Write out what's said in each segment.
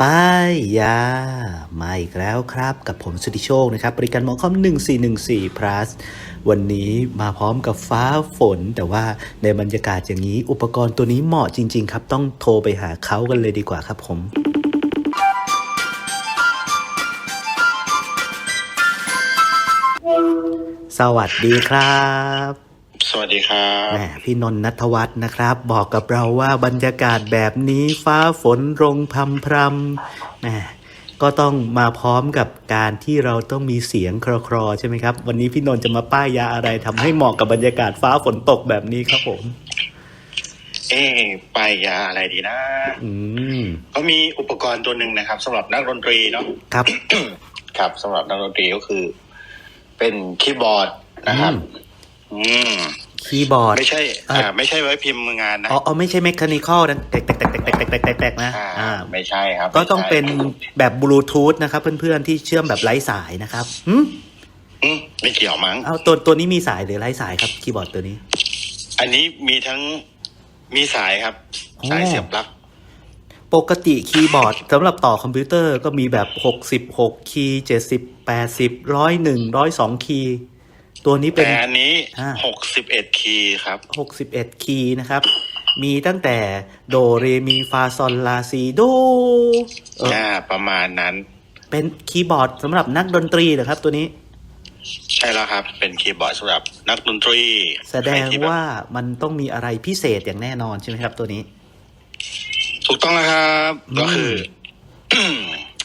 ป้ายยามาอีกแล้วครับ กับผมสุธิโชคนะครับ บริการหมอคอม 1414 plus วันนี้มาพร้อมกับฟ้าฝน แต่ว่าในบรรยากาศอย่างนี้ อุปกรณ์ตัวนี้เหมาะจริง ๆ ครับ ต้องโทรไปหาเขากันเลยดีกว่าครับผมสวัสดีครับ สวัสดีครับแหมพี่นนท์นัทวัฒน์นะครับ บอกกับเราว่าบรรยากาศแบบนี้ฟ้าฝนรงพรำพรำแหมก็ต้องมาพร้อมกับการที่เราต้องมีเสียงคลอๆใช่ไหมครับ วันนี้พี่นนท์จะมาป้ายยาอะไรทำให้เหมาะกับบรรยากาศฟ้าฝนตกแบบนี้ครับผม เอ๊ะไปยาอะไรดีนะ อืมเขามีอุปกรณ์ตัวหนึ่งนะครับสำหรับนักดนตรีเนาะครับ ครับสำหรับนักดนตรีก็คือ เป็นคีย์บอร์ดนะครับ อืมคีย์บอร์ด ไม่ใช่อ่าอ่า ไม่ใช่ไว้พิมพ์งานนะอ๋ออ๋อไม่ใช่เมคานิคอลนะแตกแตกแตกแตกแตกแตกแตกแตกแตกนะอ่าอ่าไม่ใช่ครับ ก็ต้องไม่ใช่เป็นแบบบลูทูธนะครับ เพื่อนๆที่เชื่อมแบบไร้สายนะครับหืมอืมไม่เกี่ยวมั้งเอาตัวตัวนี้มีสายหรือไร้สายครับคีย์บอร์ดตัวนี้ อันนี้มีทั้งมีสายครับ สายอ๋อเสียบปลั๊กปกติคีย์บอร์ดสำหรับต่อคอมพิวเตอร์ก็มีแบบ66คีย์70 80 101 102คีย์ ตัวนี้เป็แต่นอันนี้อ่าหกสิบเอ็ดคีย์ครับ61คีย์นะครับ มีตั้งแต่โดเรมีฟาซอลลาซีโดเอออ่าประมาณนั้น เป็นคีย์บอร์ดสำหรับนักดนตรีเหรอครับ ตัวนี้ ใช่แล้วครับ เป็นคีย์บอร์ดสำหรับนักดนตรี แสดงใครที่บบว่ามันต้องมีอะไรพิเศษอย่างแน่นอนใช่ไหมครับ ตัวนี้ ถูกต้องแล้วครับอืมก็คือ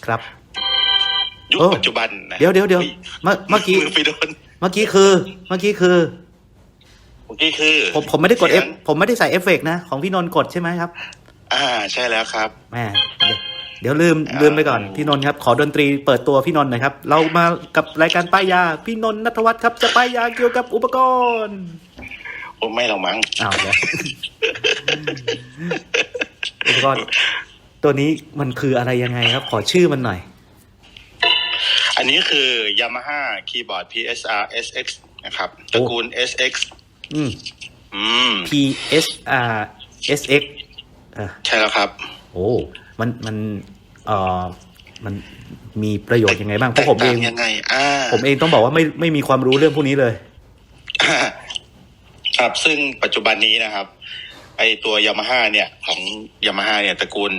ครับยุคเออปัจจุบันนะเดี๋ยวเดี๋ยวเดี๋ยวเมื่อเมื่อกี้มือไปโดนเมื่อกี้คือ เมื่อกี้คือ เมื่อกี้คือผมผมไม่ได้กดเอฟสียงผมไม่ได้ใส่เอฟเฟกต์นะ ของพี่นนท์กดใช่ไหมครับ อ่าใช่แล้วครับแหมเดี๋ยวเดี๋ยวลืมอ่าลืมไปก่อนพี่นนท์ครับ ขอดนตรีเปิดตัวพี่นนท์หน่อยครับ เรามากับรายการป้ายยา พี่นนท์นัทวัฒน์ครับ จะป้ายยาเกี่ยวกับอุปกรณ์ผมไม่หรอกมั้งอ้าวเดี๋ยวอุปกรณ์ตัวนี้มันคืออะไรยังไงครับ ขอชื่อมันหน่อย อันนี้คือ Yamaha Keyboard PSR SX นะครับตระกูล SX อืมอืม P S R S X อะใช่แล้วครับ โอ้มันมันเอ่อมันมีประโยชน์ยังไงบ้างเพแตราะกผมเอต่างงยังไงอ่าผมเองต้องบอกว่าไม่ไม่มีความรู้เรื่องพวกนี้เลย ครับซึ่งปัจจุบันนี้นะครับ ไอตัว Yamaha เนี่ย ของ Yamaha เนี่ยตระกูล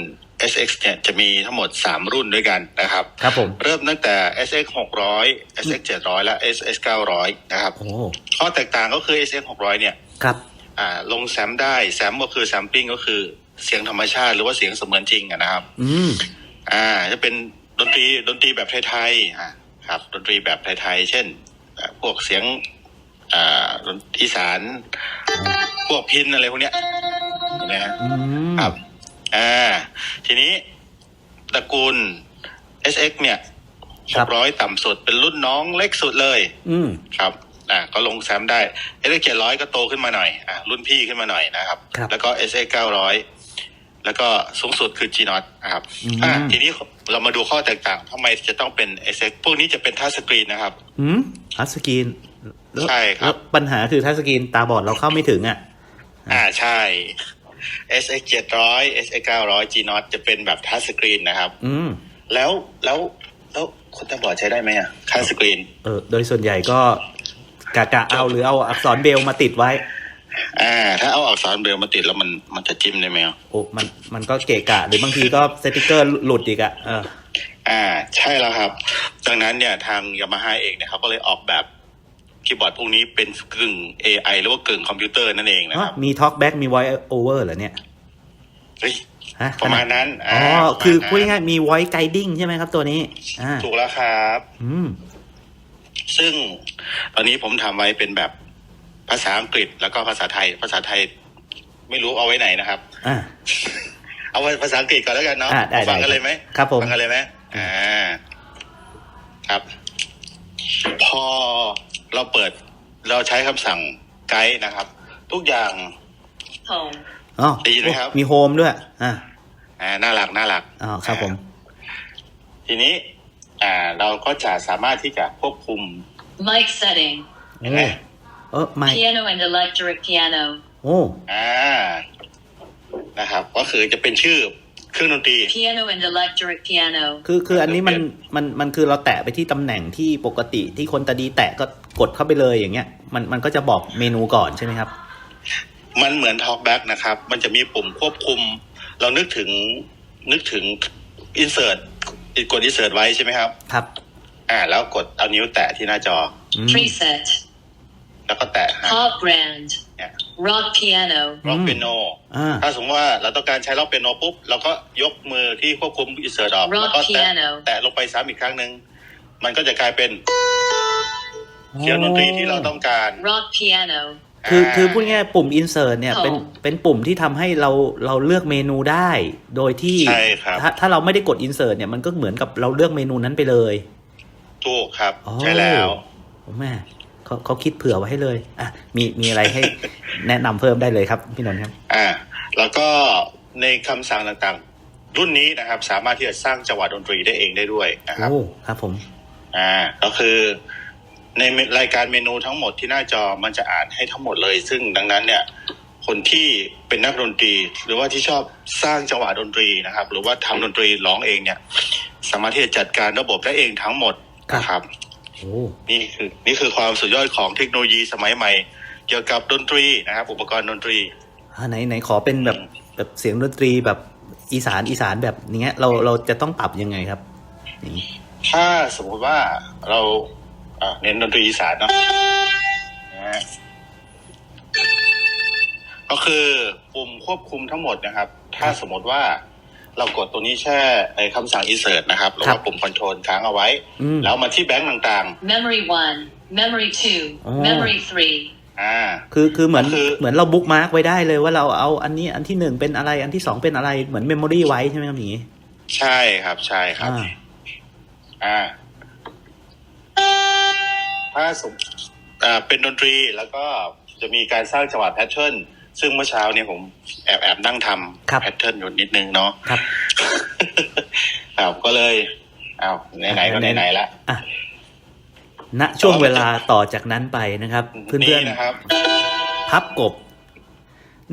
SX เนี่ยจะมีทั้งหมด 3 รุ่นด้วยกันนะครับครับผมเริ่มตั้งแต่ SX 600 SX 700 และ SX 900นะครับโอ้ข้อแตกต่างก็คือ SX 600เนี่ยครับอ่าลงแซมได้แซมก็คือแซมปิ้งก็คือเสียงธรรมชาติหรือว่าเสียงเสมือนจริงอะนะครับ อืมอ่า จะเป็นดนตรีดนตรีแบบไทยๆอ่าครับ ดนตรีแบบไทยๆเช่นอ่าพวกเสียงอ่าดนอีสาน พวกพินอะไรพวกเนี้ยนะฮะอืมครับ อ่า ทีนี้ตระกูล SX เนี่ยครับ600ต่ำสุดเป็นรุ่นน้องเล็กสุดเลย อืมครับ อ่า ก็ลงแซมได้ SX 700ก็โตขึ้นมาหน่อย อ่ารุ่นพี่ขึ้นมาหน่อยนะครับครับแล้วก็ SX 900แล้วก็สูงสุดคือ G Not นะครับอืมอ่า ทีนี้เรามาดูข้อแตกต่างทำไมจะต้องเป็น SX พวกนี้จะเป็นทัชสกรีนนะครับ อืมทัชสกรีนแล้วใช่ครับแล้วปัญหาคือทัชสกรีนตาบอดเราเข้าไม่ถึงอะ อ่าใช่ SX 700 SX 900 G Not จะเป็นแบบทัชสกรีนนะครับ อืมแล้วแล้วแล้วคนตาบอดใช้ได้ไหมอะทัชสกรีนเออโดยส่วนใหญ่ก็กะกะเอาหรือเอาอักษรเบลมาติดไว้ อ่า ถ้าเอาอักษรเบรลมาติดแล้วมันมันจะจิ้มได้ไหมอะโอ้มันมันก็เกะกะ หรือบางทีก็สติกเกอร์หลุดอีกอะเอออ่า ใช่แล้วครับ ดังนั้นเนี่ยทางยามาฮ่าเองเนี่ยเขาก็เลยออกแบบ คีย์บอร์ดพวกนี้เป็นกึ่ง AI หรือว่ากึ่งคอมพิวเตอร์นั่นเองนะครับมี talk back มี voice over เหรอเนี่ยเฮ้ยฮะประมาณนั้นอ๋อาคือประพูดมาณนั้นง่ายๆมี voice guiding ใช่ไหมครับตัวนี้อ่าถูกแล้วครับ อืมซึ่งตอนนี้ผมทำไว้เป็นแบบภาษาอังกฤษแล้วก็ภาษาไทย ภาษาไทยไม่รู้เอาไว้ไหนนะครับอ่าเอาไว้ภาษาอังกฤษก่อนแล้วกันเนาะอ่าได้ฟังได้กันเลยไหมครับผมฟังกันเลยไหมอ่า ครับพอ เราเปิดเราใช้คำสั่งไกด์นะครับ ทุกอย่าง home, อ๋อได้ยินไหมครับ มีโฮมด้วย อ่าอ่าน่ารักน่ารักอ๋อครับผม ทีนี้อ่าเราก็จะสามารถที่จะควบคุม mic setting, เห็นไหมเออไม่ piano and electric piano, โอ้ อ่านะครับ ก็คือจะเป็นชื่อเครื่องดนตรี piano and electric piano, คือคืออันนี้มันมันมันคือเราแตะไปที่ตำแหน่งที่ปกติที่คนตาดีแตะก็ กดเข้าไปเลยอย่างเงี้ยมันมันก็จะบอกเมนูก่อนใช่ไหมครับ มันเหมือน talkback นะครับ มันจะมีปุ่มควบคุม เรานึกถึงนึกถึง insert กด insert ไว้ใช่ไหมครับ ครับ อ่า แล้วกดเอานิ้วแตะที่หน้าจอ อืม preset, แล้วก็แตะฮะ pop grand, เนี่ย rock piano, ล็อกอืมเปียโน อ่า ถ้าสมมติว่าเราต้องการใช้ล็อกเปียโนปุ๊บเราก็ยกมือที่ควบคุม insert ออก Rock แล้วก็แตะ piano แตะลงไปซ้ำอีกครั้งหนึ่งมันก็จะกลายเป็น เสียงดนตรีที่เราต้องการ rock piano, คือาคือพูดง่ายๆปุ่ม insert เนี่ยอ๋อเป็นเป็นปุ่มที่ทำให้เราเราเลือกเมนูได้ โดยที่ใช่ครับถ้าถ้าเราไม่ได้กด insert เนี่ยมันก็เหมือนกับเราเลือกเมนูนั้นไปเลย ถูกครับอ๋อใช่แล้วโอ้แม่เขาเขาคิดเผื่อไว้ให้เลย อะ มีมีอะไรให้แนะนำเพิ่มได้เลยครับ พี่นนท์ครับ อ่า แล้วก็ในคำสั่งต่างๆ รุ่นนี้นะครับ สามารถที่จะสร้างจังหวะดนตรีได้เองได้ด้วยนะครับโอ้ครับผม อ่า ก็คือ ในรายการเมนูทั้งหมดที่หน้าจอมันจะอ่านให้ทั้งหมดเลย ซึ่งดังนั้นเนี่ยคนที่เป็นนักดนตรี หรือว่าที่ชอบสร้างจังหวะดนตรีนะครับ หรือว่าทำดนตรีร้องเองเนี่ย สามารถที่จะจัดการระบบได้เองทั้งหมดนะครับโอ้นี่คือนี่คือความสุดยอดของเทคโนโลยีสมัยใหม่ เกี่ยวกับดนตรีนะครับ อุปกรณ์ดนตรีอ่าไหนไหนขอเป็นแบบแบบเสียงดนตรีแบบอีสานอีสานแบบนี้ยเราเราจะต้องปรับยังไงครับอย่างนี้ถ้าสมมุติว่าเรา อะเน้นดนตรีอีสานเนาะนะฮะก็คือปุ่มควบคุมทั้งหมดนะครับ ถ้าสมมติว่าเรากดตัวนี้แช่ไอ้คำสั่ง insert นะครับหรือว่าปุ่มคอนโทรลค้างเอาไว้ อืม แล้วมาที่แบงก์ต่าง memory 1, memory 2, Oh. memory 3, ๆอ่า คือคือเหมือนก็คือ เหมือนเราบุ๊กมาร์กไว้ได้เลยว่าเราเอาอันนี้อันที่หนึ่งเป็นอะไรอันที่สองเป็นอะไรเหมือนเมมโมรีไว้ใช่ไหมครับอย่างนี้ใช่ครับใช่ครับ อ่า อ่า ถ้าสมอ่าเป็นดนตรีแล้วก็จะมีการสร้างจังหวะแพทเทิร์นซึ่งเมื่อเช้าเนี่ยผมแอบแอบนั่งทครับำแพทเทิร์นอยู่นิดนึงเนาะครับครับก็เลยอ้าวไหนๆก็ไหนๆละอะณช่วงเวลาต่อจากนั้นไปนะครับ เพื่อนนี่นะครับๆพับกบ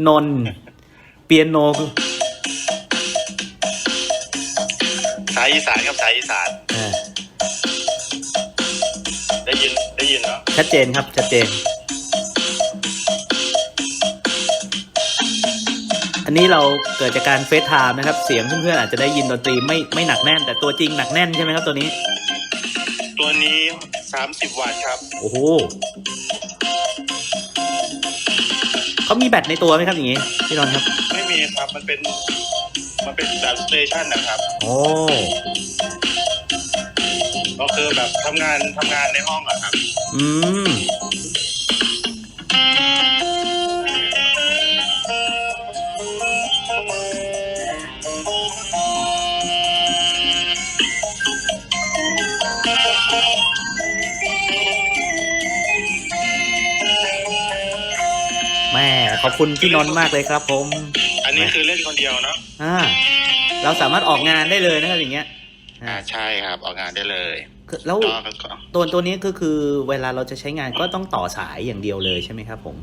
นนท์เปียโนสายอีสานครับสายอีสาน ชัดเจนครับ ชัดเจน อันนี้เราเกิดจากการเฟซไทม์นะครับ เสียงเพื่อนๆอาจจะได้ยินดนตรีไม่ไม่หนักแน่น แต่ตัวจริงหนักแน่นใช่ไหมครับตัวนี้ ตัวนี้สามสิบวัตต์ครับ โอ้โหเขามีแบตในตัวไหมครับอย่างนี้พี่นนท์ครับ ไม่มีครับ มันเป็น มันเป็นแบบสเตชันนะครับ โอ้ก็คือแบบทำงานทำงานในห้องอะครับ อืมแม่ขอบคุณพี่นนท์มากเลยครับผม อันนี้คือเล่นคนเดียวเนาะอ่า เราสามารถออกงานได้เลยนะครับอย่างเงี้ย อ่าอ่าใช่ครับ ออกงานได้เลยคือ แล้วก็ก็ตัวตัวนี้ก็คือเวลาเราจะใช้งานก็ต้องต่อสายอย่างเดียวเลยใช่ไหมครับ ผม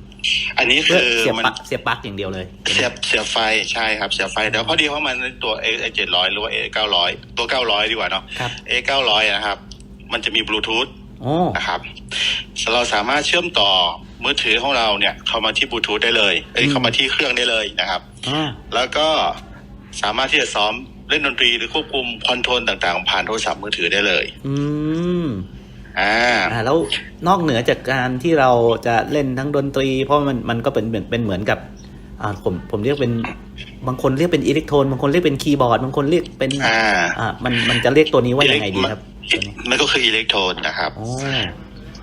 อันนี้เพื่อคือเสียบมันปลั๊กเสียบปลั๊กอย่างเดียวเลย เสียบเสียบไฟใช่ครับเสียบไฟเดี๋ยวพอดีเพราะมันตัว A เจ็ดร้อยหรือว่า A เก้าร้อยตัวเก้าร้อยดีกว่าเนาะครับ A เก้าร้อยนะครับ มันจะมีบลูทูธโอ้นะครับเราสามารถเชื่อมต่อมือถือของเราเนี่ย เข้ามาที่บลูทูธได้เลยเอ้ยเข้ามาที่เครื่องได้เลยนะครับอ่าแล้วก็สามารถที่จะซ้อม เล่นดนตรีหรือควบคุมคอนโทรลต่างๆ ผ่านโทรศัพท์มือถือได้เลย อืมอ่าอ่าแล้วนอกเหนือจากการที่เราจะเล่นทั้งดนตรี เพราะมันมันก็เป็นเหมือนเป็นเหมือนกับอ่าผมผมเรียกเป็นบางคนเรียกเป็นอิเล็กโทรนบางคนเรียกเป็นคีย์บอร์ดบางคนเรียกเป็นอ่าอ่ามันมันจะเรียกตัวนี้ว่ายังไงดีครับตัวนี้มันก็คืออิเล็กโทรนนะครับโอ้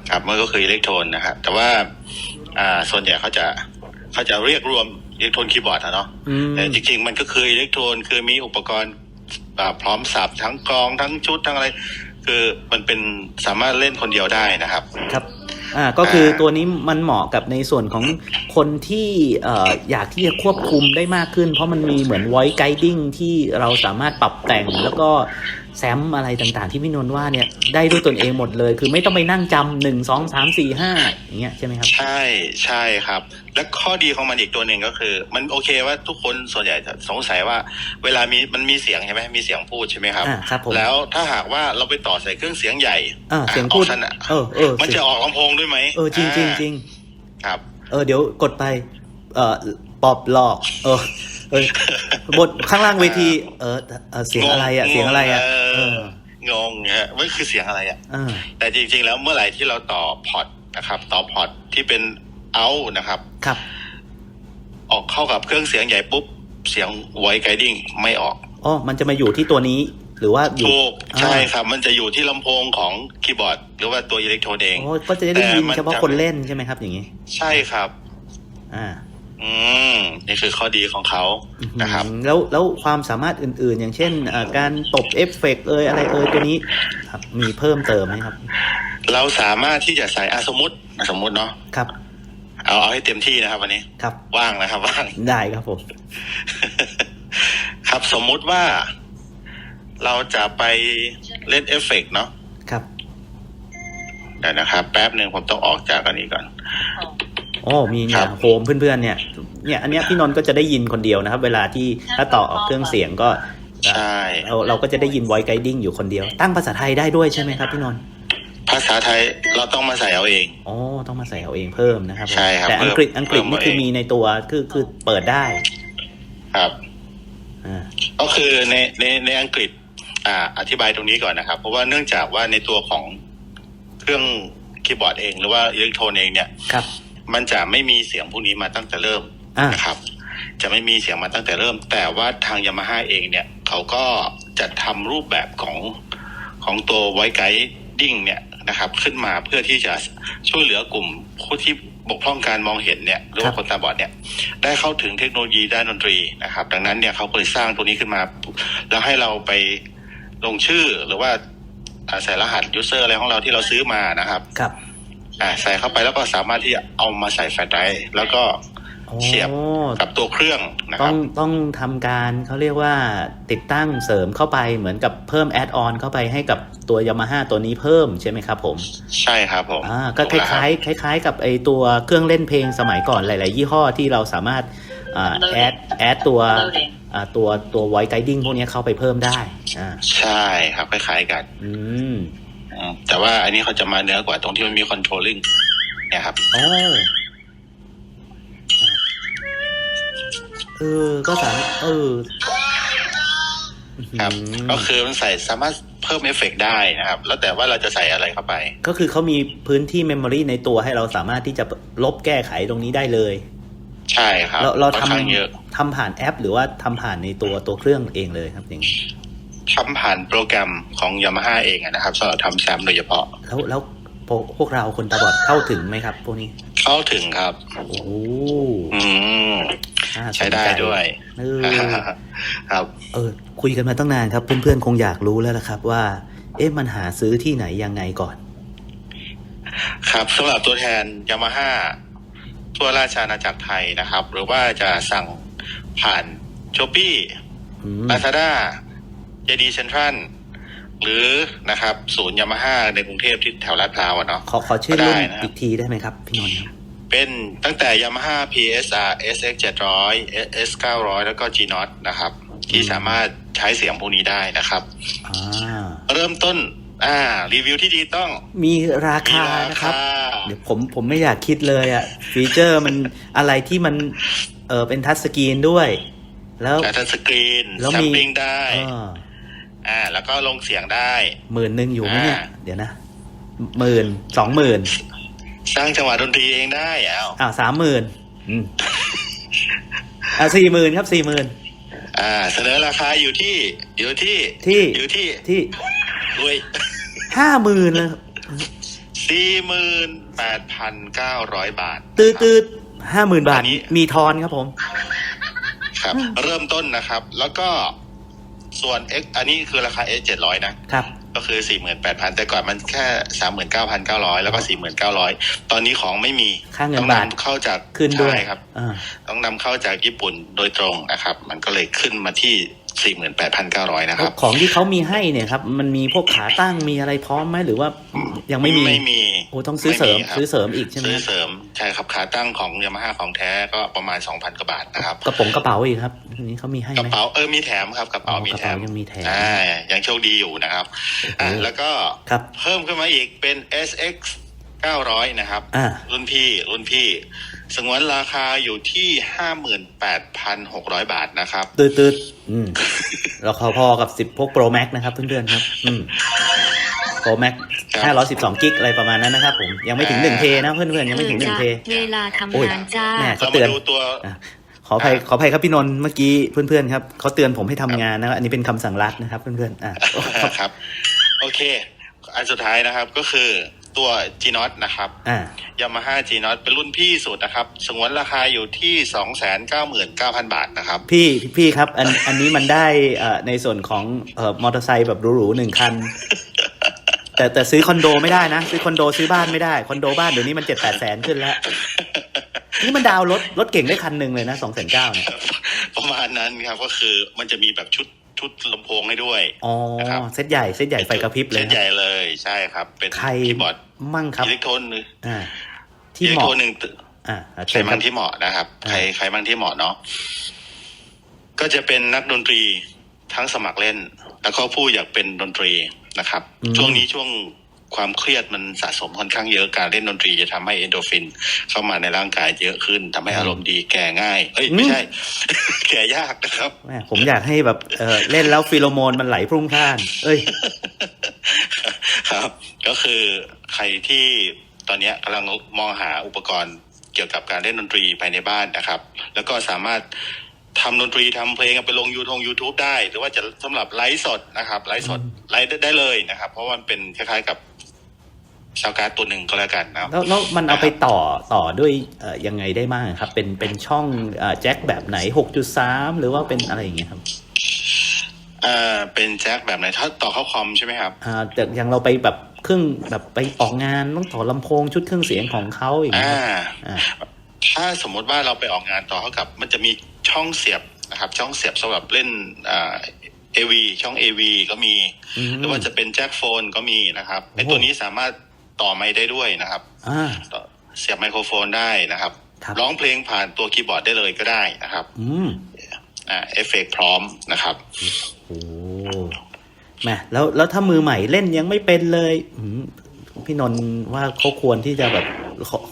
ครับมันก็คืออิเล็กโทรนนะครับแต่ว่าอ่าส่วนใหญ่เขาจะเขาจะเรียกรวม อิเล็กโทรนคีย์บอร์ดอะเนาะอืมแต่จริง ๆ มันก็คืออิเล็กโทรนคือมีอุปกรณ์อ่าพร้อมสับทั้งกลองทั้งชุดทั้งอะไร คือมันเป็นสามารถเล่นคนเดียวได้นะครับ ครับอ่าก็คืออาาตัวนี้มันเหมาะกับในส่วนของคนที่เอ่ออยากที่จะควบคุมได้มากขึ้น เพราะมันมีเหมือน voice guiding ที่เราสามารถปรับแต่งแล้วก็ แซมอะไรต่างๆ ที่พี่นนท์ว่าเนี่ยได้ด้วยตนเองหมดเลย คือไม่ต้องไปนั่งจำหนึ่งสองสามสี่ห้าอย่างเงี้ยใช่ไหมครับ ใช่ใช่ครับ และข้อดีของมันอีกตัวหนึ่งก็คือ มันโอเคว่าทุกคนส่วนใหญ่จะสงสัยว่า เวลามีมันมีเสียงใช่ไหมมีเสียงพูดใช่ไหมครับอ่าครับผมแล้วถ้าหากว่าเราไปต่อใส่เครื่องเสียงใหญ่อ่าเสียงพูดออกสนะเออเออมันเสีจะยงออกลำโพงด้วยไหมเออจริงจริงจริง ครับ เออเดี๋ยวกดไป เออปอบหลอก เออ เออบทข้างล่างเวที เออเออเสียงอะไรอะงงเสียงอะไรอะเอเออองงฮะว่าคือเสียงอะไรอะเออแต่จริง ๆ แล้วเมื่อไหร่ที่เราต่อพอร์ตนะครับ ต่อพอร์ตที่เป็นเอานะครับ ครับ ออกเข้ากับเครื่องเสียงใหญ่ปุ๊บ เสียง voice guiding ไม่ออกอ๋อมันจะมาอยู่ที่ตัวนี้หรือว่าอยู่ถูกอ่าใช่ครับ มันจะอยู่ที่ลำโพงของคีย์บอร์ด หรือว่าตัวอิเล็กโทรนเองโอ้ก็จะได้ยินแต่มันเฉพาะจะคนเล่นใช่ไหมครับ อย่างนี้ ใช่ครับ อ่า อืมนี่คือข้อดีของเขานะครับอืมแล้วแล้วความสามารถอื่น ๆ อย่างเช่นอ่าการตบเอฟเฟกต์เอยอะไรเอยตัวนี้ครับมีเพิ่มเติมไหมครับ เราสามารถที่จะใส่อะสมมติอะสมมติเนาะครับ เอาเอาให้เต็มที่นะครับ วันนี้ครับ ว่างนะครับว่างได้ครับผมครับสมมุติว่าเราจะไปเล่นเอฟเฟกต์เนาะครับเดี๋ยวนะครับ แป๊บหนึ่งผมต้องออกจากอันนี้ก่อน โอ้มีเนี่ครัยบโฮมเพื่อนๆเนี่ยเนี่ยอันเนี้ยพี่นนท์ก็จะได้ยินคนเดียวนะครับ เวลาที่ถ้าต่อออกเครื่องเสียงก็ใช่เราเราก็จะได้ยิน voice guiding อยู่คนเดียว ตั้งภาษาไทยได้ด้วยใช่ไหมครับพี่นนท์ภาษาไทยเราต้องมาใส่เอาเองอ๋อต้องมาใส่เอาเองเพิ่มนะครับผมใช่ครับแต่อังกฤษเพิ่มอังกฤษนี่เพิ่มเอาคือเองมีในตัวคือคือเปิดได้ ครับอ่าก็คือในในในอังกฤษ อ่า อธิบายตรงนี้ก่อนนะครับ เพราะว่าเนื่องจากว่าในตัวของเครื่องคีย์บอร์ดเองหรือว่าอิเล็กโทรนเองเนี่ยครับ มันจะไม่มีเสียงพวกนี้มาตั้งแต่เริ่มอ่านะครับ จะไม่มีเสียงมาตั้งแต่เริ่ม แต่ว่าทางยามาฮ่าเองเนี่ย เขาก็จะทำรูปแบบของของตัวไวไกดิ้งเนี่ยนะครับ ขึ้นมาเพื่อที่จะช่วยเหลือกลุ่มผู้ที่บกพร่องการมองเห็นเนี่ยหรือว่าคนตาบอดเนี่ย ได้เข้าถึงเทคโนโลยีด้านดนตรีนะครับ ดังนั้นเนี่ยเขาก็เลยสร้างตัวนี้ขึ้นมา แล้วให้เราไปลงชื่อหรือว่าอ่าใส่รหัสยูเซอร์อะไรของเราที่เราซื้อมานะครับครับ อ่าใส่เข้าไปแล้วก็สามารถที่จะเอามาใส่แฟลชไดรฟ์แล้วก็โอ้เสียบกับตัวเครื่องนะคต้อรับงต้องทำการเขาเรียกว่าติดตั้งเสริมเข้าไปเหมือนกับเพิ่มแอดออนเข้าไปให้กับตัวยามาฮ่าตัวนี้เพิ่มใช่ไหมครับผม ใช่ครับผมอ่าก็คถูแล้วรับล้ายๆคล้าย ๆ กับไอตัวเครื่องเล่นเพลงสมัยก่อนหลาย ๆ ยี่ห้อที่เราสามารถอ่าแอดแอดตัว Loading อ่าตัวตัว voice guiding พวกนี้เข้าไปเพิ่มได้อ่าใช่ครับคล้ายๆกัน อืมอืม แต่ว่าอันนี้เขาจะมาเหนือกว่าตรงที่มันมี controlling เนี่ยครับอ๋อเออ ก็สามารถเออครับอืมก็คือมันใส่สามารถเพิ่มเอฟเฟกต์ได้นะครับ แล้วแต่ว่าเราจะใส่อะไรเข้าไป ก็คือเขามีพื้นที่เมมโมรีในตัวให้เราสามารถที่จะลบแก้ไขตรงนี้ได้เลย ใช่ครับ เราเราค่อนทข้างเยอะำทำผ่านแอป หรือว่าทำผ่านในตัวตัวเครื่องเองเลยครับอย่างนี้ ทำผ่านโปรแกรมของยามาฮ่าเองอะนะครับสำหรับทำแซมโดยเฉพาะ แล้วแล้วพวกพวกเราคนตาบอดเข้าถึงไหมครับพวกนี้ เข้าถึงครับ โอ้โหอืมน่าสนใจใช้ได้ด้วยเออครับ เออ คุยกันมาตั้งนานครับ เพื่อนๆ คงอยากรู้แล้วละครับ ว่า เอ๊ะมันหาซื้อที่ไหนยังไงก่อน ครับสำหรับตัวแทนยามาฮ่าทั่วราชอาณาจักรไทยนะครับ หรือว่าจะสั่งผ่านช้อปปี้อืมลาซาด้า เจดีเซ็นทรัลหรือนะครับศูนย์ยามาฮ่าในกรุงเทพที่แถวลาดพร้าวอะเนาะขอขอชื่อรุ่นได้นะครับอีกทีได้ไหมครับ พี่นนท์ครับเป็นตั้งแต่ Yamaha PSR SX 700 S 900 แล้วก็ G Not นะครับ ที่สามารถใช้เสียงพวกนี้ได้นะครับอ่าเริ่มต้นอ่า รีวิวที่ดีต้อง มีรามีคารานะครับคาเดี๋ยวผมผมไม่อยากคิดเลยอะฟีเจอร์มันอะไรที่มันเออเป็นทัชสกรีนด้วย แล้วแต่ทัชสกรีนแล้วแซมีมปิ้งได้เอออ่า แล้วก็ลงเสียงได้หมื่นหนึ่งอยู่ไหมเนี่ยอ่าเดี๋ยวนะหมื่นสองหมื่นสร้างจังหวะดนตรีเองได้อ้าวอ้าวสามหมื่นอืมอ่าสี่หมื่นครับสี่หมื่นอ่า เสนอราคาอยู่ที่ อยู่ที่ที่อยู่ที่ที่รวยห้าหมื่นเลยสี่หมื่นแปดพันเก้าร้อยบาท ตืดตืดห้าหมื่นบาทอันนี้มีทอนครับผม ครับ เริ่มต้นนะครับ แล้วก็ ส่วน X อันนี้คือราคา S 700 นะ ครับ ก็คือ 48,000 แต่ก่อนมันแค่ 39,900 แล้วก็ 49,000ตอนนี้ของไม่มีค่าเงินต้องบาทนำเข้าจากขึ้นด้วยใช่ครับอ่าต้องนำเข้าจากญี่ปุ่นโดยตรงนะครับ มันก็เลยขึ้นมาที่ 48,900นะครับ ของที่เขามีให้เนี่ยครับ มันมีพวกขาตั้งมีอะไรพร้อมไหมหรือว่ายังไม่มีไม่มีโอ้ต้องซื้อเสริมไครับซื้อเสริมอีกใช่ไหมซื้อครับเสริมใช่ครับขาตั้งของยามาฮ่าของแท้ก็ประมาณ2,000กว่าบาทนะครับกระโป๋องกระเป๋าอีกครับอันนี้เขามีให้กระไหมเป๋าเออมีแถมครับกระเป๋าอ๋อมีแถมกระเป๋ายังมีแถมอ่ายังโชคดีอยู่นะครับอ่าโอ้โหแล้วก็ครับเพิ่มขึ้นมาอีกเป็น SX 900 นะครับอ่ารุ่นพี่รุ่นพี่ สงวนราคาอยู่ที่58,600บาทนะครับตืดตืดอืมเราเขาพอกับสิบพวก Pro Max นะครับเพื่อนๆครับ อืม Pro Max ครับห้าร้อยสิบสองกิกอะไรประมาณนั้นนะครับผมยังไม่ถึงหนึ่งเทนะเพื่อนๆยังไม่ถึงหนึ่งเทเวลาทำโอ้ยงานจ้าแม่เราเขาเตืมาอนดูตัวอะขออภัยขออภัยครับพี่นนท์เมื่อกี้เพื่อนๆครับเขาเตือนผมให้ทำงานนะครับอันนี้เป็นคำสั่งรัดนะครับเพื่อนๆอะครับ โอเค อันสุดท้ายนะครับก็คือ ตัว G n o t นะครับอ่ายามาฮ่า G n o t เป็นรุ่นพี่สุดนะครับสงวนราคาอยู่ที่299,000บาทนะครับ พี่พี่ครับ อันอันนี้มันได้เอ่อในส่วนของเอ่อมอเตอร์ไซค์แบบหรูๆหนึ่งคัน แต่แต่ซื้อคอนโดไม่ได้นะ ซื้อคอนโดซื้อบ้านไม่ได้คอนโดบ้านเดี๋ยวนี้มันเจ็ดแปดแสนขึ้นแล้ว นี่มันดาวน์รถรถเก่งได้คันหนึ่งเลยนะสองแสนเก้าเนี่ย ประมาณนั้นครับก็คือมันจะมีแบบชุด ชุดลำโพงให้ด้วยอ๋อนะครับเซตใหญ่เซตใหญ่ไฟกระพริบเลยเส้นใหญ่เลยใช่ครับ เป็นใครคีย์บอร์ดมั่งครับอิเล็กโทรนหรืออ่าอิที่เล็เหกโทรมาะนหนึ่งอ่าใครเชิญคบ้ารับงที่เหมาะนะครับอ่าใครใครบ้างที่เหมาะเนาะก็จะเป็นนักดนตรีทั้งสมัครเล่น แล้วก็ผู้อยากเป็นดนตรีนะครับ ช่วงนี้ช่วง ความเครียดมันสะสมค่อนข้างเยอะการเล่นดนตรีจะทำให้เอนโดรฟิน เข้ามาในร่างกายเยอะขึ้นทำให้อารมณ์ดีแก่ง่าย เอ้ยไม่ใช่ แก่ยากนะครับแม่ผมอยากให้แบบเออเล่นแล้วฟิโลโมนมันไหลพรุ่งพล่าน เอ้ย ครับ ก็คือใครที่ตอนเนี้ยกำลังมองหาอุปกรณ์เกี่ยวกับการเล่นดนตรีภายในบ้านนะครับ แล้วก็สามารถทำดนตรีทำเพลงเอาไปลงยูทง YouTube ได้ หรือว่าจะสำหรับไลฟ์สดนะครับไลฟ์สดไลฟ์ได้ได้เลยนะครับ เพราะว่ามันเป็นคล้ายๆกับ ชาวการ์ดตัวหนึ่งก็แล้วกันนะครับแล้วแล้วมันเอาไปต่อต่อด้วยเอ่อยังไงได้บ้างครับ เป็นเป็นช่องเอ่อแจ็คแบบไหน6.3หรือว่าเป็นอะไรอย่างเงี้ยครับอ่าเป็นแจ็คแบบไหนถ้าต่อเข้าคอมใช่ไหมครับอ่าแต่อย่างเราไปแบบเครื่องแบบไปออกงานต้องต่อลำโพงชุดเครื่องเสียงของเขาอย่างเงี้อ่ายครับอ่าถ้าสมมติว่าเราไปออกงานต่อเข้ากับมันจะมีช่องเสียบนะครับ ช่องเสียบสำหรับเล่นอ่าเอวีช่อง AV ก็มีอืมหรือว่าจะเป็นแจ็คโฟนก็มีนะครับไอโอ้ตัวนี้สามารถ ต่อไมค์ได้ด้วยนะครับอ่าต่อเสียบไมโครโฟนได้นะครับ ครับร้องเพลงผ่านตัวคีย์บอร์ดได้เลยก็ได้นะครับอืมอ่าเอฟเฟกพร้อมนะครับ โอ้แหม่แล้วแล้วถ้ามือใหม่เล่นยังไม่เป็นเลยอืมพี่นนท์ว่าเขาควรที่จะแบบ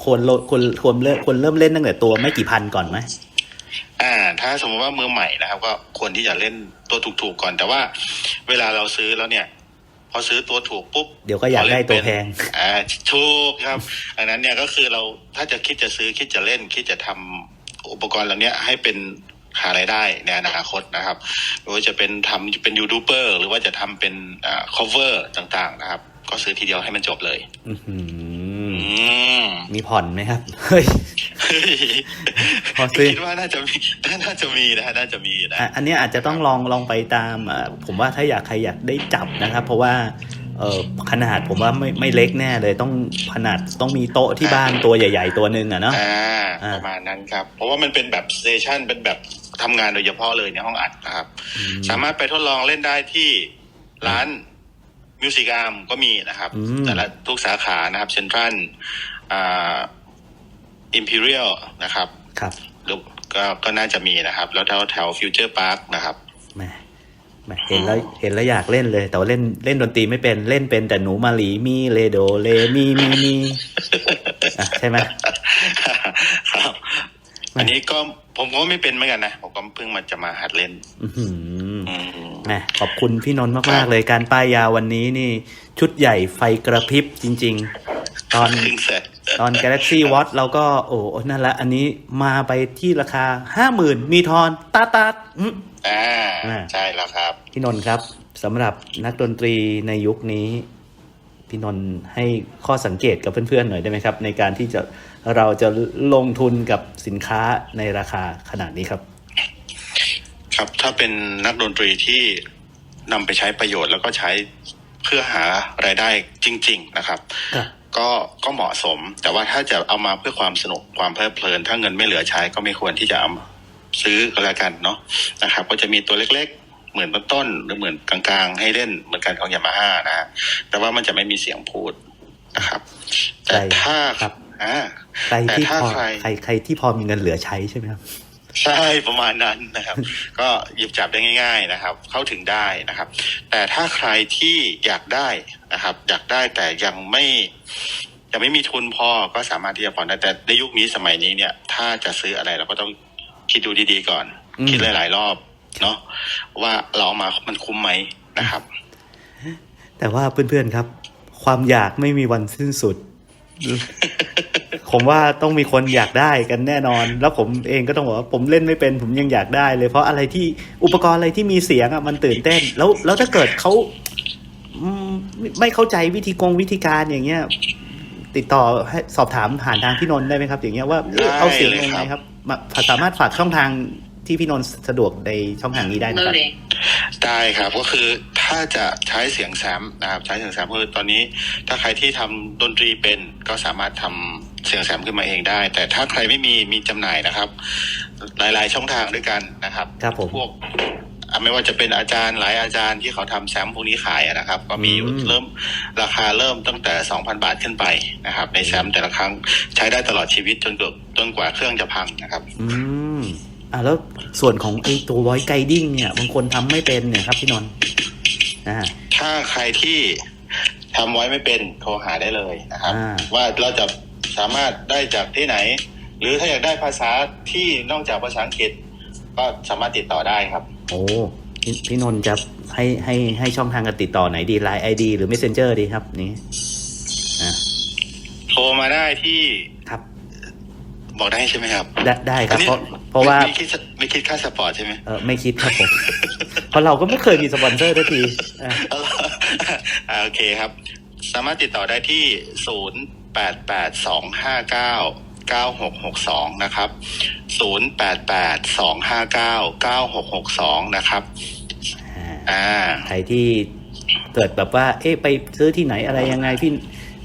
ควรโลควรควรเริ่มควรเริ่มเล่นตั้งแต่ตัวไม่กี่พันก่อนไหม อ่า ถ้าสมมติว่ามือใหม่นะครับ ก็ควรที่จะเล่นตัวถูกๆก่อน แต่ว่าเวลาเราซื้อแล้วเนี่ย พอซื้อตัวถูกปุ๊บเดี๋ยวก็อยากได้ตัวแพงอ่าถูกครับอันนั้นเนี่ยก็คือเราถ้าจะคิดจะซื้อคิดจะเล่น คิดจะทำอุปกรณ์เหล่านี้ให้เป็นหารายได้ในอนาคตนะครับไม่ว่าจะเป็นทำเป็นยูทูบเบอร์หรือว่าจะทำเป็นอ่า cover ต่างๆนะครับ ก็ซื้อทีเดียวให้มันจบเลยอื้อหืออื มมีผ่อนไหมครับ เฮ้ยพอซื้อคิดว่าน่าจะมีน่าจะมีนะฮะน่าจะมีนะอะอันเนี้ยอาจจะต้องลองลองไปตามอะผมว่าถ้าอยากใครอยากได้จับนะครับ เพราะว่าเออขนาดผมว่าไม่ไม่เล็กแน่เลยต้องขนาดต้องมีโต๊ะที่บ้านตัวใหญ่ ๆ ตัวหนึ่งอะเนาะอ่าอ่าประมาณนั้นครับ เพราะว่ามันเป็นแบบสเตชันเป็นแบบทำงานโดยเฉพาะเลยในห้องอัดนะครับ สามารถไปทดลองเล่นได้ที่ร้าน มิวสิกอาร์มก็มีนะครับ อืม แต่ละทุกสาขานะครับเซ็นทรัลอ่าอิมพีเรียลนะครับครับหรือก็ก็น่าจะมีนะครับ แล้วแถวแถวฟิวเจอร์พาร์คนะครับ แหมแหมเห็นแล้วเห็นแล้วอยากเล่นเลย แต่ว่าเล่นเล่นดนตรีไม่เป็นเล่นเป็นแต่หนูมาหลีมีเลโดเลมีมีมีอะใช่ไหม ครับ อันนี้ก็ผมก็ไม่เป็นเหมือนกันนะ ผมก็เพิ่งมาจะมาหัดเล่น อื้อหือ อืมแหมขอบคุณพี่นนท์ครัมากบๆเลยการป้ายยาวันนี้นี่ ชุดใหญ่ไฟกระพริบจริง ๆ ตอนเพิ่งเสร็จตอน Galaxy Watch เราก็โอ้นั่นละ อันนี้มาไปที่ราคาห้าหมื่นมีทอนตาตาอืมอ่าอ่าใช่แล้วครับ พี่นนท์ครับสำหรับนักดนตรีในยุคนี้ พี่นนท์ให้ข้อสังเกตกับเพื่อนๆหน่อยได้ไหมครับ ในการที่จะเราจะลงทุนกับสินค้าในราคาขนาดนี้ครับ ครับ ถ้าเป็นนักดนตรีที่นำไปใช้ประโยชน์แล้วก็ใช้เพื่อหารายได้จริง ๆ นะครับครับ ก็ก็เหมาะสม แต่ว่าถ้าจะเอามาเพื่อความสนุกความเพลิดเพลิน ถ้าเงินไม่เหลือใช้ก็ไม่ควรที่จะเอามาซื้อก็แล้วกันเนาะนะครับ ก็จะมีตัวเล็กเหมือนต้นๆหรือเหมือนกลางๆ ให้เล่นเหมือนกันของยามาฮ่านะฮะแต่ว่ามันจะไม่มีเสียงพูดนะครับ แต่ใช่ถ้าครับอ่าใครที่แต่ถ้าพอใครใครใครที่พอมีเงินเหลือใช้ใช่ไหมครับ ใช่ประมาณนั้นนะครับ ก็หยิบจับได้ง่าย ๆนะครับ เข้าถึงได้นะครับ แต่ถ้าใครที่อยากได้นะครับ อยากได้แต่ยังไม่ยังไม่มีทุนพอก็สามารถที่จะผ่อนได้แต่ในยุคนี้สมัยนี้เนี่ย ถ้าจะซื้ออะไรเราก็ต้องคิดดูดีๆก่อนอืมคิดหลายๆรอบเนาะว่าเราเอามามันคุ้มไหมนะครับ แต่ว่าเพื่อนๆครับ ความอยากไม่มีวันสิ้นสุด ผมว่าต้องมีคนอยากได้กันแน่นอน แล้วผมเองก็ต้องบอกว่าผมเล่นไม่เป็น ผมยังอยากได้เลย เพราะอะไรที่อุปกรณ์อะไรที่มีเสียงอะมันตื่นเต้น แล้วแล้วถ้าเกิดเขาไม่เข้าใจวิธีกงวิธีการอย่างเงี้ย ติดต่อให้สอบถามผ่านทางพี่นนท์ได้ไหมครับ อย่างเงี้ยว่าเอาเสียงเลยยังไงครับครับสามารถฝากช่องทางที่พี่นนท์สะดวกในช่องทางนี้ได้นะครับ ได้ครับก็คือถ้าจะใช้เสียงแซมนะครับใช้เสียงแซมคือตอนนี้ถ้าใครที่ทำดนตรีเป็นก็สามารถทำเสียงแซมขึ้นมาเองได้ แต่ถ้าใครไม่มีมีจำหน่ายนะครับ หลาย ๆ ช่องทางด้วยกันนะครับครับผมพวกอะไม่ว่าจะเป็นอาจารย์หลายอาจารย์ที่เขาทำแซมพวกนี้ขายอะนะครับ ก็มีอยู่อืมเริ่มราคาเริ่มตั้งแต่ 2,000 บาทขึ้นไปนะครับ ในแซมแต่ละครั้งใช้ได้ตลอดชีวิตจนเกือบจนกว่าเครื่องจะพังนะครับ อืม อ่าแล้วส่วนของไอ้ตัว voice guiding เนี่ย บางคนทำไม่เป็นเนี่ยครับพี่นนท์อ่าถ้าใครที่ทำไว้ไม่เป็นโทรหาได้เลยนะครับอ่าว่าเราจะสามารถได้จากที่ไหน หรือถ้าอยากได้ภาษาที่นอกจากภาษาอังกฤษ ก็สามารถติดต่อได้ครับ โอ้พี่พี่นนท์จะให้ให้ให้ช่องทางการติดต่อไหนดี Line ID หรือ Messenger ดีครับ นี่อ่าโทรมาได้ที่ครับ บอกได้ใช่ไหมครับ ได้ได้ครับอันนี้เพราะเพราะว่าไม่คิดไม่คิดค่าสปอร์ตใช่ไหมเออไม่คิดครับผมเพราะเราก็ไม่เคยมีสปอนเซอร์ทักทีอ่าอ่าโอเคครับ สามารถติดต่อได้ที่ศูนย์แปดแปดสองห้าเก้าเก้าหกหกสองนะครับศูนย์แปดแปดสองห้าเก้าเก้าหกหกสองนะครับอ่าอ่าใครที่เกิดแบบว่า เอ๊ะไปซื้อที่ไหนอะไรยังไงพี่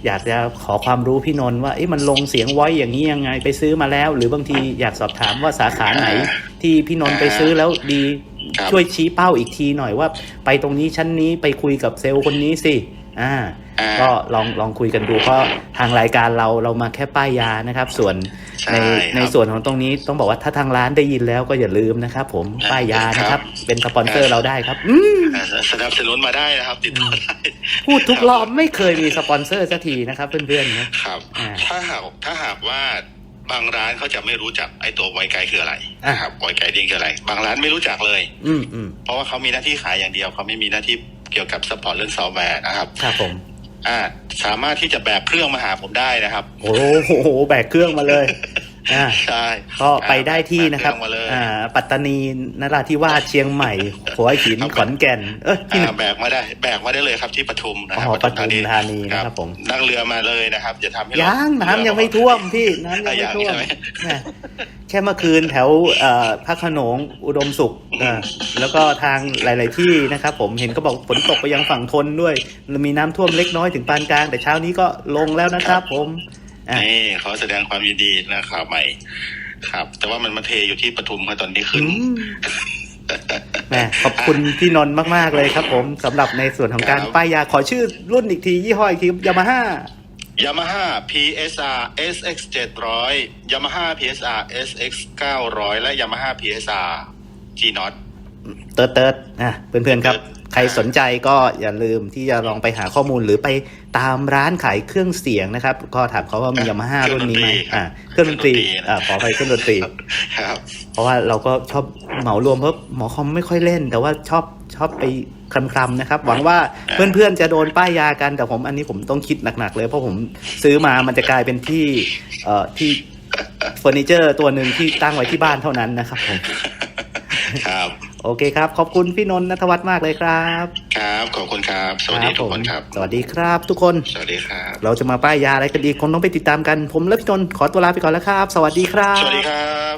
อยากจะขอความรู้พี่นนท์ว่าเอ๊ะมันลงเสียงไว้อย่างนี้ยังไงไปซื้อมาแล้ว หรือบางทีอยากสอบถามว่าสาขาไหน ที่พี่นนท์ไปซื้อแล้วดีช่วยชี้เป้าอีกทีหน่อยว่า ไปตรงนี้ชั้นนี้ไปคุยกับเซลล์คนนี้สิ อ่าอ่าก็ลองลองคุยกันดูเพราะทางรายการเราเรามาแค่ป้ายยานะครับ ส่วนใช่ในครับในส่วนของตรงนี้ต้องบอกว่าถ้าทางร้านได้ยินแล้วก็อย่าลืมนะครับ ผมป้ายยานะครับ เป็นสปอนเซอร์เราได้ครับอืมอ่าสนับสนุนมาได้นะครับ ติดต่อได้พูดทุกรอบไม่เคยมีสปอนเซอร์สักทีนะครับ เพื่อนๆนะครับอ่าถ้าหากถ้าหากว่าบางร้านเขาจะไม่รู้จักไอ้ตัวไวไกด์คืออะไรอะนะครับไวไกด์ดิ้งคืออะไร บางร้านไม่รู้จักเลยอืมอืมเพราะว่าเขามีหน้าที่ขายอย่างเดียวเขาไม่มีหน้าที่ เกี่ยวกับสปอร์ตเรื่องซอฟต์แวร์นะครับครับผมอ่าสามารถที่จะแบกเครื่องมาหาผมได้นะครับ โอ้โหแบกเครื่องมาเลยอ่าใช่ก็ไปได้ที่นะครับแกเองมาเลยอ่าปัตตานีนราธิวาสเชียงใหม่หัวหินขอนแก่น เอ้ยที่ไหนอ่าแบกมาได้ แบกมาได้เลยครับที่ปทุมนะครัอ๋อปทุมธานีนะครับผมนั่งเรือมาเลยนะครับจะทำให้เรายังน้ำยังไม่ท่วมพี่น้ำยังอะไม่ยังท่วมใช่ไหม แหม่แค่เมื่อคืนแถวเอ่อพระโขนงอุดมสุขอ่าแล้วก็ทางหลาย ๆ ที่นะครับ ผมเห็นก็บอกฝนตกไปยังฝั่งทนด้วย มีน้ำท่วมเล็กน้อยถึงปานกลาง แต่เช้านี้ก็ลงแล้วนะครับ ผมอะนี่ขอแสดงความยินดีนะข่าวใหม่ ครับ แต่ว่ามันมาเทอยู่ที่ปทุมครับตอนนี้ขึ้นอืมแหมขอบคุณพี่นนท์มาก ๆ เลยครับ ผมสำหรับในส่วนของการครับป้ายยาขอชื่อรุ่นอีกทียี่ห้ออีกทียามาฮ่า ยามาฮ่า PSR SX 700 Yamaha PSR SX 900 และยามาฮ่า PSR G Not เติร์ดเติร์ดอะเพื่อนๆครับเติร์ด ใครสนใจก็อย่าลืมที่จะลองไปหาข้อมูลหรือไปตามร้านขายเครื่องเสียงนะครับ ก็ถามเขาว่ามียามาฮ่ารุ่นนี้ไหมอ่าเครื่องดนตรีอ่าขอไปเครื่องดนตรีครับเพราะว่าเราก็ชอบเหมารวมเพราะหมอคอมไม่ค่อยเล่น แต่ว่าชอบชอบไปคลำๆนะครับ หวังว่าเพื่อนๆจะโดนป้ายยากันแต่ผมอันนี้ผมต้องคิดหนักๆเลย เพราะผมซื้อมามันจะกลายเป็นที่เอ่อที่เฟอร์นิเจอร์ตัวหนึ่งที่ตั้งไว้ที่บ้านเท่านั้นนะครับผมครับ โอเคครับ ขอบคุณพี่นนท์นัทวัฒน์มากเลยครับ ครับขอบคุณครับ สวัสดีทุกคนครับ สวัสดีครับทุกคน สวัสดีครับ เราจะมาป้ายยาอะไรกันอีกคงต้องไปติดตามกัน ผมและพี่นนท์ขอตัวลาไปก่อนแล้วครับ สวัสดีครับ สวัสดีครับ